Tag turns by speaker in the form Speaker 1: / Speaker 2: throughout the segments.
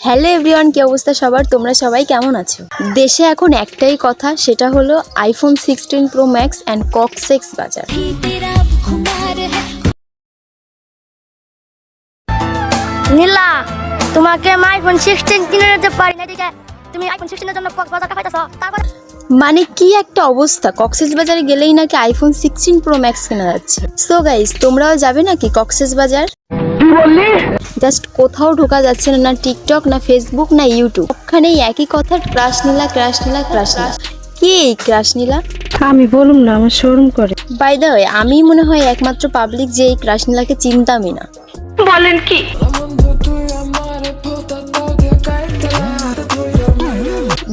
Speaker 1: Hello everyone কি অবস্থা সবার? তোমরা সবাই কেমন আছো? দেশে এখন একটাই কথা সেটা হলো iPhone sixteen pro
Speaker 2: max and Cox's Bazar.
Speaker 3: Nila তোমাকে আইফোন সিক্সটিন কিনে নিতে পারি না তুমি আইফোন সিক্সটিনের জন্য তারপর
Speaker 1: মানে কি একটা অবস্থা? কক্সেস বাজারে গেলেই নাকি আইফোন সিক্সটিন প্রো ম্যাক্স কেনা যাচ্ছে। সো গাইস তোমরাও যাবে নাকি কক্সেস বাজার? জাস্ট কোথাও ঢোকা যাচ্ছে না না টিকটক না ফেসবুক না ইউটিউব। সবখানেই একই কথা crush Nila crush Nila crush Nila. কি এই ক্রাশ নীলা?
Speaker 4: আমি বলুম না আমার শোরুম করে।
Speaker 1: বাই দ্য ওয়ে আমি মনে হয় একমাত্র পাবলিক যে এই ক্রাশ নীলাকে চিনতামই না।
Speaker 4: বলেন কি?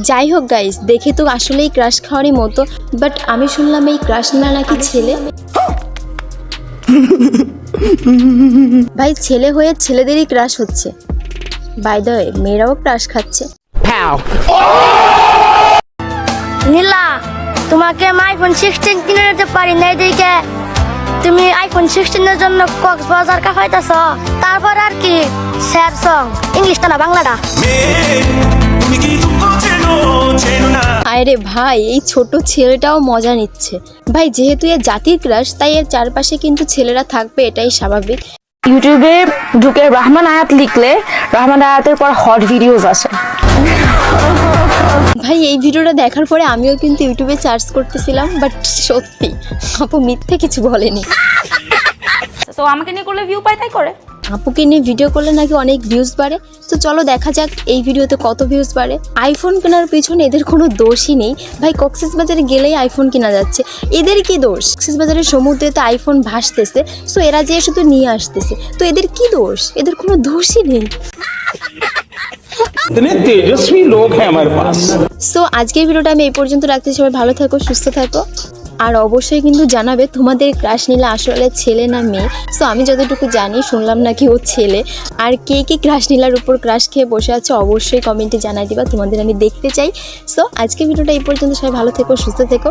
Speaker 1: যাই হোক গাইস দেখে তো আসলেই ক্রাশ খাওয়ারই মতো বাট আমি শুনলাম এই ক্রাশ নীলা নাকি ছেলে। ভাই ছেলে হয়ে ছেলেদেরই ক্রাশ হচ্ছে। বাই দ্য ওয়ে মেয়েরাও ক্রাশ খাচ্ছে।
Speaker 3: নীলা তোমাকে আমি আইফোন সিক্সটিন কিনে দিতে পারি না এদিকে তুমি আইফোন সিক্সটিনের জন্য কক্সবাজার কাফাইতেছ তারপর আর কি স্যামসং ইংলিশটা না বাংলাটা।
Speaker 5: তুমি কি
Speaker 1: আরে ভাই এই ছোট ছেলেটাও মজা নিচ্ছে। ভাই যেহেতু এর জাতির ক্রাশ তাই এর চারপাশে কিন্তু ছেলেরা থাকবে এটাই স্বাভাবিক।
Speaker 4: ইউটিউবে ঢুকে রহমান আয়াত লিখলে রহমান আয়াতের পর হট ভিডিওস আসে।
Speaker 1: ভাই এই ভিডিওটা দেখার পরে আমিও কিন্তু ইউটিউবে সার্চ করতেছিলাম বাট সত্যি আপু মিথ্যে কিছু বলেনি।
Speaker 6: তো আমাকে নিয়ে করলে ভিউ পায় তাই করে।
Speaker 1: আপুকে নিয়ে ভিডিও করলে নাকি অনেক ভিউজ বাড়ে তো চলো দেখা যাক এই ভিডিওতে কত ভিউজ বাড়ে আইফোন কেনার পিছনে এদের কোনো দোষই নেই ভাই কক্সেস বাজারে গেলেই আইফোন কেনা যাচ্ছে এদের কি দোষ কক্সেস বাজারের সমুদ্রে তো আইফোন ভাসতেছে সো এরা যে শুধু নিয়ে আসতেছে তো এদের কি দোষ এদের কোনো দোষই নেই
Speaker 7: इतने तेजस्वी लोग हैं हमारे पास
Speaker 1: সো আজকের ভিডিওটা আমি এই পর্যন্ত রাখতে সবাই ভালো থাকো সুস্থ থাকো আর অবশ্যই কিন্তু জানাবে তোমাদের ক্রাশ নিলে আসলে ছেলে না মেয়ে। সো আমি যতটুকু জানি, শুনলাম নাকি ও ছেলে। আর কে কে ক্রাশ নীলার উপর ক্রাশ খেয়ে বসে আছে, অবশ্যই কমেন্টে জানাই দিবা। তোমাদের আমি দেখতে চাই। সো আজকে ভিডিওটা এই পর্যন্ত। সবাই ভালো থেকো, সুস্থ থেকো।